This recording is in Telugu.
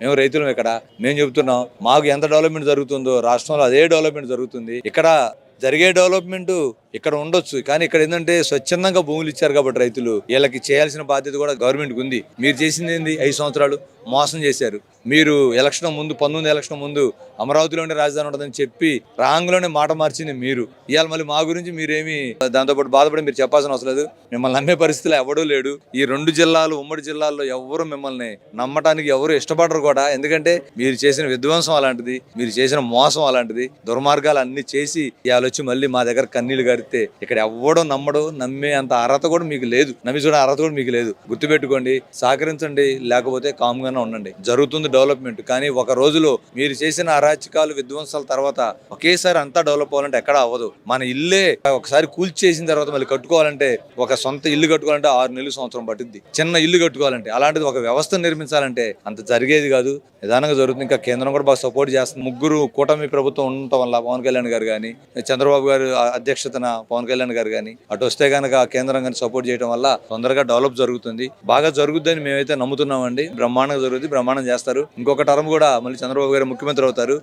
మేము రైతులం ఇక్కడ. మేము చెబుతున్నాం మాకు ఎంత డెవలప్మెంట్ జరుగుతుందో రాష్ట్రంలో అదే డెవలప్మెంట్ జరుగుతుంది. ఇక్కడ జరిగే డెవలప్మెంట్ ఇక్కడ ఉండొచ్చు. కానీ ఇక్కడ ఏంటంటే స్వచ్ఛందంగా భూములు ఇచ్చారు కాబట్టి రైతులు. వీళ్ళకి చేయాల్సిన బాధ్యత కూడా గవర్నమెంట్కి ఉంది. మీరు చేసింది ఏంది? ఐదు సంవత్సరాలు మోసం చేశారు. మీరు ఎలక్షన్ ముందు పంతొమ్మిది ఎలక్షన్ ముందు అమరావతిలోనే రాజధాని ఉంటుందని చెప్పి రాంగ్లోనే మాట మార్చింది మీరు. ఇవాళ మళ్ళీ మా గురించి మీరేమి దాంతోపాటు బాధపడి మీరు చెప్పాల్సిన అవసరం లేదు. మిమ్మల్ని నమ్మే పరిస్థితులు ఎవడూ లేడు. ఈ రెండు జిల్లాలు ఉమ్మడి జిల్లాల్లో ఎవరు మిమ్మల్ని నమ్మటానికి ఎవరు ఇష్టపడరు కూడా. ఎందుకంటే మీరు చేసిన విధ్వంసం అలాంటిది మీరు చేసిన మోసం అలాంటిది దుర్మార్గాలు అన్ని చేసి ఇవాళ వచ్చి మళ్ళీ మా దగ్గర కన్నీళ్ళు కడితే ఇక్కడ ఎవ్వడో నమ్మడు నమ్మే అంత అర్హత కూడా మీకు లేదు. నమ్మి అర్హత కూడా మీకు లేదు. గుర్తుపెట్టుకోండి సహకరించండి లేకపోతే కామ్గానే ఉండండి. జరుగుతుంది డెవలప్మెంట్. కానీ ఒక రోజులో మీరు చేసిన అరాచకాలు విధ్వంసాల తర్వాత ఒకేసారి అంతా డెవలప్ అవ్వాలంటే ఎక్కడ అవ్వదు. మన ఇల్లే ఒకసారి కూల్చేసిన తర్వాత మళ్ళీ కట్టుకోవాలంటే ఒక సొంత ఇల్లు కట్టుకోవాలంటే ఆరు నెలలు సంవత్సరం పట్టింది చిన్న ఇల్లు కట్టుకోవాలంటే అలాంటిది ఒక వ్యవస్థ నిర్మించాలంటే అంత జరిగేది కాదు. నిదానంగా జరుగుతుంది. ఇంకా కేంద్రం కూడా బాగా సపోర్ట్ చేస్తుంది. ముగ్గురు కూటమి ప్రభుత్వం ఉండటం వల్ల పవన్ కళ్యాణ్ గారు కానీ చంద్రబాబు గారు అధ్యక్షతన పవన్ కళ్యాణ్ గారు కానీ అటు వస్తే కనుక కేంద్రం కానీ సపోర్ట్ చేయడం వల్ల తొందరగా డెవలప్ జరుగుతుంది. బాగా జరుగుతుందని మేమైతే నమ్ముతున్నామండి. బ్రహ్మాండంగా జరుగుతుంది బ్రహ్మాండం చేస్తారు. ఇంకొక టర్మ్ కూడా మళ్ళీ చంద్రబాబు గారు ముఖ్యమంత్రి అవుతారు.